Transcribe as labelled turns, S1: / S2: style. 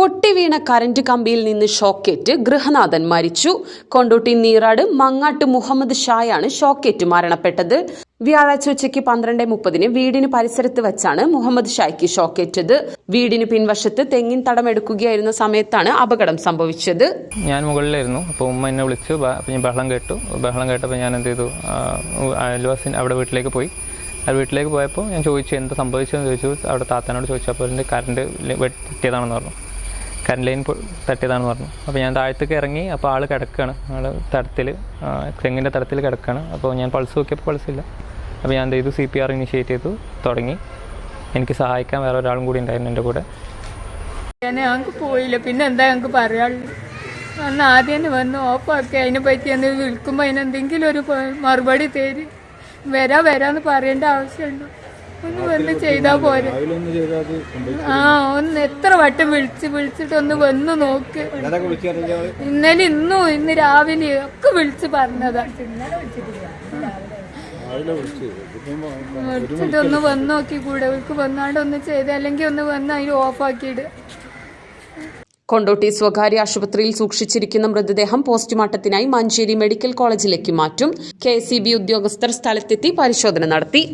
S1: പൊട്ടിവീണ current കമ്പിയിൽ നിന്ന് ഷോക്കേറ്റ് ഗൃഹനാഥൻ മരിച്ചു കൊണ്ടോട്ടി നീറാട് മങ്ങാട്ട് മുഹമ്മദ് ഷായാണ് ഷോക്കേറ്റ് മരണപ്പെട്ടത് വ്യാഴാഴ്ച ഉച്ചയ്ക്ക് പന്ത്രണ്ട് മുപ്പതിന് വീടിന് പരിസരത്ത് വെച്ചാണ് മുഹമ്മദ് ഷായ്ക്ക് ഷോക്കേറ്റത് വീടിന് പിൻവശത്ത് തെങ്ങിൻ തടം എടുക്കുകയായിരുന്ന സമയത്താണ് അപകടം സംഭവിച്ചത്
S2: ഞാൻ മുകളിലായിരുന്നു അപ്പോൾ ഉമ്മ എന്നെ വിളിച്ചു ഞാൻ ബഹളം കേട്ടു ബഹളം കേട്ടപ്പോൾ ഞാൻ എന്ത് ചെയ്തു അയൽവാസിൻ അവിടെ വീട്ടിലേക്ക് പോയി അത് വീട്ടിലേക്ക് പോയപ്പോൾ ഞാൻ ചോദിച്ചു എന്താ സംഭവിച്ചതെന്ന് ചോദിച്ചു അവിടെ താത്തനോട് ചോദിച്ചപ്പോൾ എൻ്റെ കറണ്ട് വെട്ടിയതാണെന്ന് പറഞ്ഞു കറണ്ട് ലൈൻ തട്ടിയതാണെന്ന് പറഞ്ഞു അപ്പോൾ ഞാൻ താഴത്തേക്ക് ഇറങ്ങി അപ്പോൾ ആൾ കിടക്കുകയാണ് ആൾ തടത്തിൽ തെങ്ങിൻ്റെ തടത്തിൽ കിടക്കുകയാണ് അപ്പോൾ ഞാൻ പൾസ് നോക്കിയപ്പോൾ പൾസ് ഇല്ല അപ്പോൾ ഞാൻ എന്ത് ചെയ്തു സി പി ആർ ഇനിഷ്യേറ്റ് ചെയ്തു തുടങ്ങി എനിക്ക് സഹായിക്കാൻ വേറെ ഒരാളും കൂടി ഉണ്ടായിരുന്നു എൻ്റെ കൂടെ
S3: ഞങ്ങൾക്ക് പോയില്ല പിന്നെ എന്താ ഞങ്ങൾക്ക് പറയാനുള്ളത് അന്ന് ആദ്യം തന്നെ വന്ന് ഓപ്പാക്കി അതിനെ പറ്റി എന്ന് വിൽക്കുമ്പോൾ അതിനെന്തെങ്കിലും ഒരു മറുപടി തേര് വരാ വരാന്ന് പറയേണ്ട ആവശ്യമുണ്ടോ ഒന്ന് ചെയ്താ ആ ഒന്ന് എത്ര വട്ടം വിളിച്ച് വിളിച്ചിട്ട് ഒന്ന് വന്ന് നോക്ക് ഇന്നലെ ഇന്നും ഇന്ന് രാവിലെ ഒക്കെ വിളിച്ച് പറഞ്ഞതാ ഒന്ന് വന്ന് നോക്കി കൂടെ ഇവർക്ക് വന്നാണ്ട് ഒന്ന് ചെയ്ത് അല്ലെങ്കിൽ ഒന്ന് വന്ന് ഓഫ് ഓഫാക്കിയിട്
S1: കൊണ്ടോട്ടി സ്വകാര്യ ആശുപത്രിയിൽ സൂക്ഷിച്ചിരിക്കുന്ന മൃതദേഹം പോസ്റ്റ്മോർട്ടത്തിനായി മഞ്ചേരി മെഡിക്കൽ കോളേജിലേക്ക് മാറ്റും കെ ഉദ്യോഗസ്ഥർ സ്ഥലത്തെത്തി പരിശോധന നടത്തി